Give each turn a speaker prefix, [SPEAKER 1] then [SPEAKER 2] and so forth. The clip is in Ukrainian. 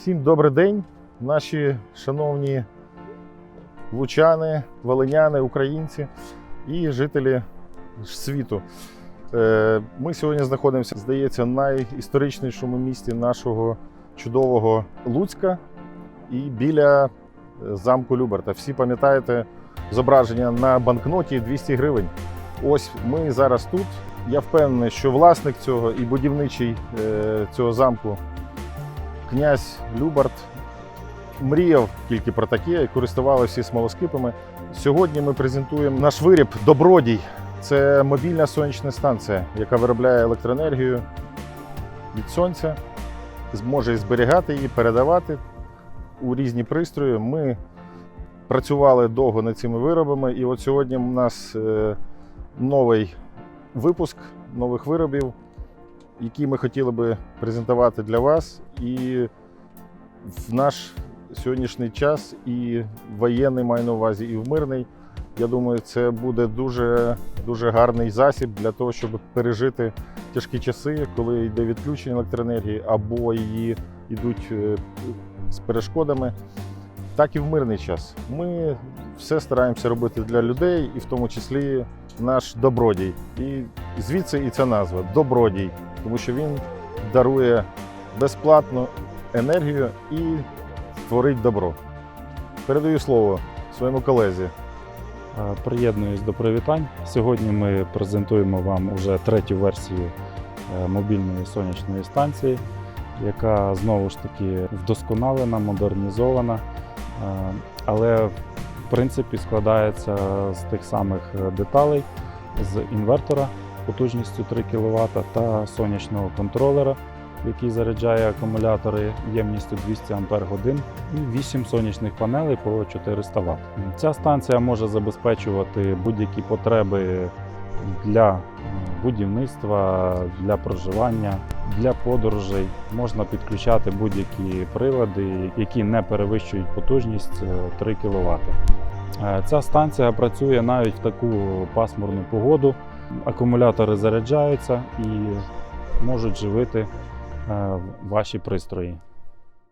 [SPEAKER 1] Всім добрий день, наші шановні лучани, волиняни, українці і жителі світу. Е, Ми сьогодні знаходимося, здається, в найісторичнішому місті нашого чудового Луцька і біля е, замку Люберта. Всі пам'ятаєте зображення на банкноті 200 гривень. Ось ми зараз тут. Я впевнений, що власник цього і будівничий е, цього замку князь Любарт мріяв тільки про таке і користувалися смолоскипами. Сьогодні ми презентуємо наш виріб Добродій. Це мобільна сонячна станція, яка виробляє електроенергію від сонця, зможе зберігати її, передавати у різні пристрої. Ми працювали довго над цими виробами, і от сьогодні у нас е, новий випуск нових виробів, які ми хотіли би презентувати для вас. І в наш сьогоднішній час, і воєнний маю на увазі, і в мирний. Я думаю, це буде дуже, дуже гарний засіб для того, щоб пережити тяжкі часи, коли йде відключення електроенергії або її йдуть е, з перешкодами. Так і в мирний час. Ми все стараємося робити для людей, і в тому числі наш добродій. І звідси і ця назва добродій, тому що він дарує безплатну енергію і творить добро. Передаю слово своєму колезі.
[SPEAKER 2] Е, Приєднуюсь до привітань. Сьогодні ми презентуємо вам уже третю версію е, мобільної сонячної станції, яка знову ж таки вдосконалена, модернізована, е, але в принципі складається з тих самих деталей з інвертора потужністю 3 кВт та сонячного контролера, який заряджає акумулятори ємністю 200 Ах і 8 сонячних панелей по 400 Вт. Ця станція може забезпечувати будь-які потреби для е, будівництва, для проживання, для подорожей. Можна підключати будь-які прилади, які не перевищують потужність е, 3 кВт. Е, Ця станція працює навіть в таку пасмурну погоду. Акумулятори заряджаються і можуть живити е, ваші пристрої.